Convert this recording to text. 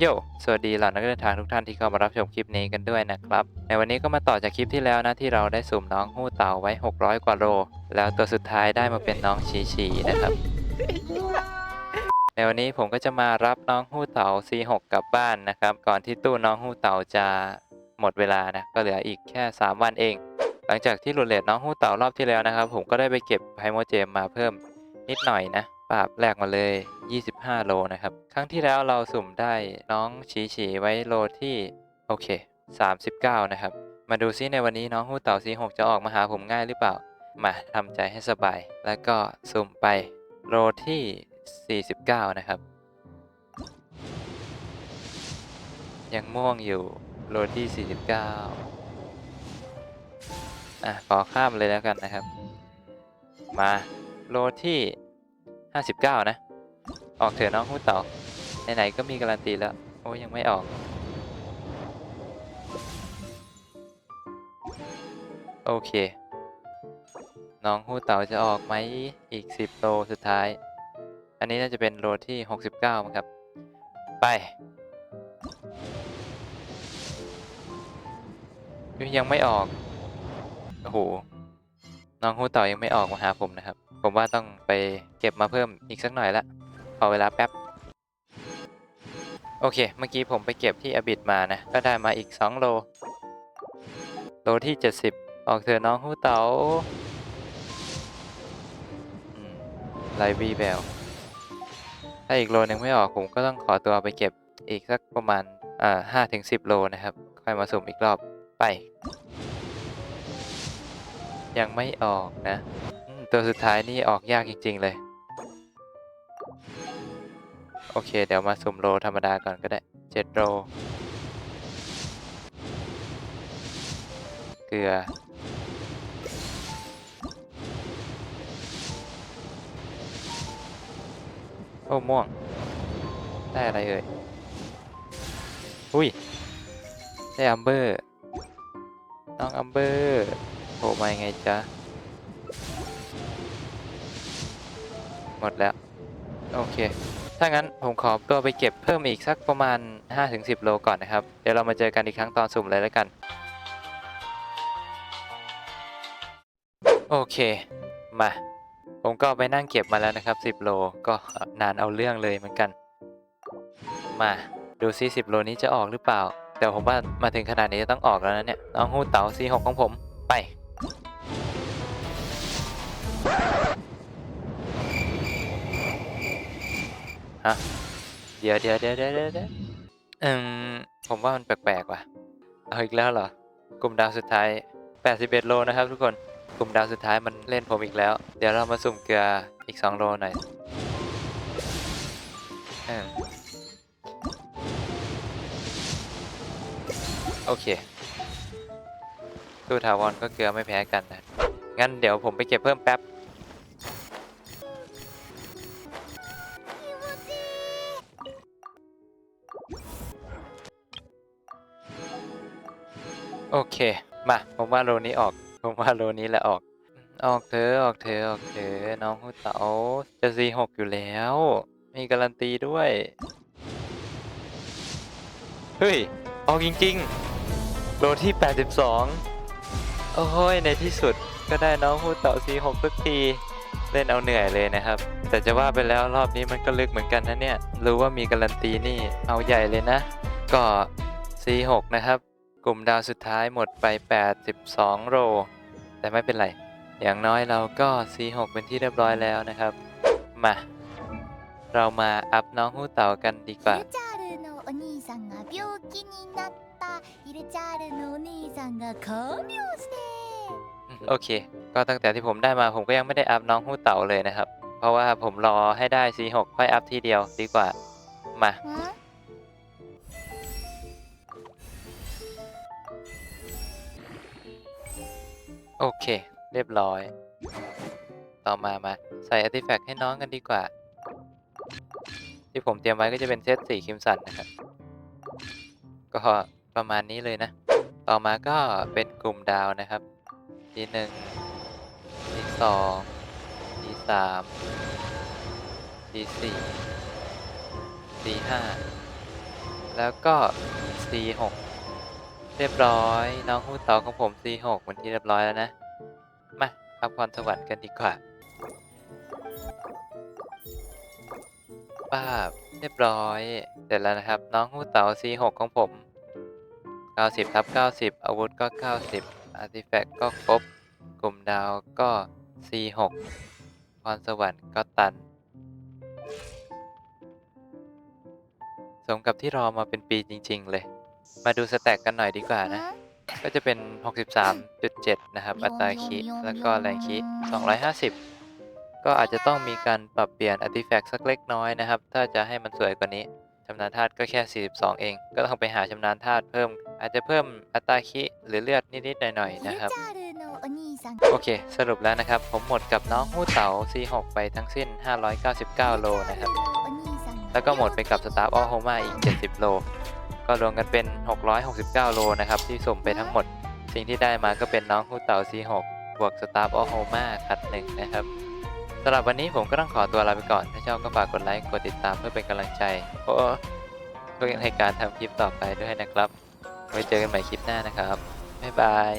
โยสวัสดีเหล่านักเดินทางทุกท่านที่เข้ามารับชมคลิปนี้กันด้วยนะครับ ในวันนี้ก็มาต่อจากคลิปที่แล้วนะที่เราได้สุ่มน้องหู้เต่าไว้ 600 กว่าโล แล้วตัวสุดท้ายได้มาเป็นน้องชีชีนะครับ ในวันนี้ผมก็จะมารับน้องหู้เต่า C6 กลับบ้านนะครับ ก่อนที่ตู้น้องหู้เต่าจะหมดเวลานะ ก็เหลืออีกแค่ 3 วันเอง หลังจากที่หลุดเลทน้องหู้เต่ารอบที่แล้วนะครับ ผมก็ได้ไปเก็บไฮโมเจมมาเพิ่มนิดหน่อยนะ ปราบแรกมาเลย 25 โลนะครับ ครั้งที่แล้วเราสุ่มได้น้องฉีฉีไว้โลที่ โอเค 39 นะครับ มาดูซิในวันนี้น้องหูเต่า C6 จะออกมาหาผมง่ายหรือเปล่า มาทำใจให้สบาย แล้วก็สุ่มไปโลที่ 49 นะครับ ยังม่วงอยู่โลที่ 49 อะ ขอข้ามเลยแล้วกันนะครับ มาโลที่ 59นะ ออกเถอะน้องหู้เต่าไหนๆก็มีการันตีแล้ว โอ้ยังไม่ออก โอเค น้องหู้เต่าจะออกไหมอีก10โลสุดท้าย อันนี้น่าจะเป็นโลที่69มั้งครับ ไปยยังไม่ออก โอ้โห น้องหู้เต่ายังไม่ออกมาหาผมนะครับ ผมว่าต้องไปเก็บมาเพิ่มอีกสักหน่อยละขอเวลาแป๊บ โอเค เมื่อกี้ผมไปเก็บที่อบิดมานะ ก็ได้มาอีก 2 โล โลที่ 70 ออกเถอะน้องหู้เต๋าไลบีแบลถ้าอีกโลนึงไม่ออกผมก็ต้องขอตัวไปเก็บอีกสักประมาณอ่าห้าถึงสิบโลนะครับ ค่อยมาสุ่มอีกรอบไป ยังไม่ออกนะ ตัวสุดท้ายนี่ออกยากจริง ๆ เลย โอเค เดี๋ยวมาสุ่มโลธรรมดาก่อนก็ได้เจ็ดโลเกลือ โอ้ ม่วง ได้อะไรเอ่ย อุ้ย ได้อัมเบอร์ น้องอัมเบอร์โผล่มาไงจ๊ะ หมดแล้ว โอเค ถ้างั้นผมขอตัวไปเก็บเพิ่มอีกสักประมาณ 5-10 โลก่อนนะครับ เดี๋ยวเรามาเจอกันอีกครั้งตอนสุ่มเลยแล้วกัน โอเค มา ผมก็ไปนั่งเก็บมาแล้วนะครับ 10 โล ก็นานเอาเรื่องเลยเหมือนกัน มาดูซิ10 โลนี้จะออกหรือเปล่า แต่ผมว่ามาถึงขนาดนี้จะต้องออกแล้วนะเนี่ย น้องหูเต๋า C6 ของผม ไป ฮะ เดี๋ยวเดี๋ยวเดี๋ยวเดี๋ยวเดี๋ยวอืมผมว่ามันแปลกๆว่ะ เอาอีกแล้วเหรอ กลุ่มดาวสุดท้าย 81 โลนะครับทุกคน กลุ่มดาวสุดท้ายมันเล่นผมอีกแล้ว เดี๋ยวเรามาสุ่มเกลืออีก 2 โลหน่อยอโอเคตู้ถาวรก็เกลือไม่แพ้กันนะ งั้นเดี๋ยวผมไปเก็บเพิ่มแป๊บ โอเค มา ผมว่าโลนี้ออก ผมว่าโลนี้แหละออก ออกเถอะออกเถอะออกเถอะน้องหูเต๋าจะ C6 อยู่แล้ว มีการันตีด้วย เฮ้ย ออกจริงๆ โลที่ 82 โอ้ย ในที่สุดก็ได้น้องหูเต๋า C6 สักทีเล่นเอาเหนื่อยเลยนะครับ แต่จะว่าไปแล้วรอบนี้มันก็ลึกเหมือนกันนะเนี่ย รู้ว่ามีการันตีนี่เอาใหญ่เลยนะ ก็ C6 นะครับ กลุ่มดาวสุดท้ายหมดไป 82 โร แต่ไม่เป็นไร อย่างน้อยเราก็ C6 เป็นที่เรียบร้อยแล้วนะครับ มา เรามาอัพน้องหูเต่ากันดีกว่า イルチャールのお兄さんが病気になったイルチャールのお兄さんが看病して โอเค ก็ตั้งแต่ที่ผมได้มาผมก็ยังไม่ได้อัพน้องหูเต่าเลยนะครับ เพราะว่าผมรอให้ได้ C6 ค่อยอัพทีเดียวดีกว่า มา ん โอเค เรียบร้อย ต่อมามาใส่อาร์ติแฟกต์ให้น้องกันดีกว่า ที่ผมเตรียมไว้ก็จะเป็นเซตสีคิมสันนะครับ ก็ประมาณนี้เลยนะ ต่อมาก็เป็นกลุ่มดาวนะครับ ทีหนึ่งทีสองทีสามทีสี่ทีห้าแล้วก็ C6 เรียบร้อย น้องหูเต๋าของผม C6 วันที่เรียบร้อยแล้วนะ มาอัพพรสวรรค์กันดีกว่าป้าบเรียบร้อย เสร็จแล้วนะครับ น้องหูเต๋า C6 ของผม 90ทับ90 อาวุธก็ 90 อาร์ติแฟกต์ก็ครบ กลุ่มดาวก็ C6 พรสวรรค์ก็ตัน สมกับที่รอมาเป็นปีจริง ๆ เลย มาดูสแต็กกันหน่อยดีกว่านะ ก็จะเป็น 63.7 นะครับ อัตราคีแล้วก็แรงคี250 ก็อาจจะต้องมีการปรับเปลี่ยนอาร์ติแฟกต์สักเล็กน้อยนะครับ ถ้าจะให้มันสวยกว่านี้ชำนาญธาตุก็แค่ 42 เอง ก็ต้องไปหาชำนาญธาตุเพิ่ม อาจจะเพิ่มอัตราคิหรือเลือดนิดๆหน่อยๆนะครับ โอเค สรุปแล้วนะครับ ผมหมดกับน้องหู้เต๋า C6 ไปทั้งสิ้น 599 โลนะครับ แล้วก็หมดไปกับสตาร์ออโฮมาอีก 70 โล ก็รวมกันเป็น 669 โลนะครับที่สุ่มไปทั้งหมด สิ่งที่ได้มาก็เป็นน้องฮูเต่า C6 บวกสตาร์ออโฮมาคัดหนึ่งนะครับสำหรับวันนี้ผมก็ต้องขอตัวลาไปก่อน ถ้าชอบก็ฝากกดไลค์กดติดตามเพื่อเป็นกำลังใจโอ้เพื่อในการทำคลิปต่อไปด้วยนะครับ ไว้เจอกันใหม่คลิปหน้านะครับบ๊ายบาย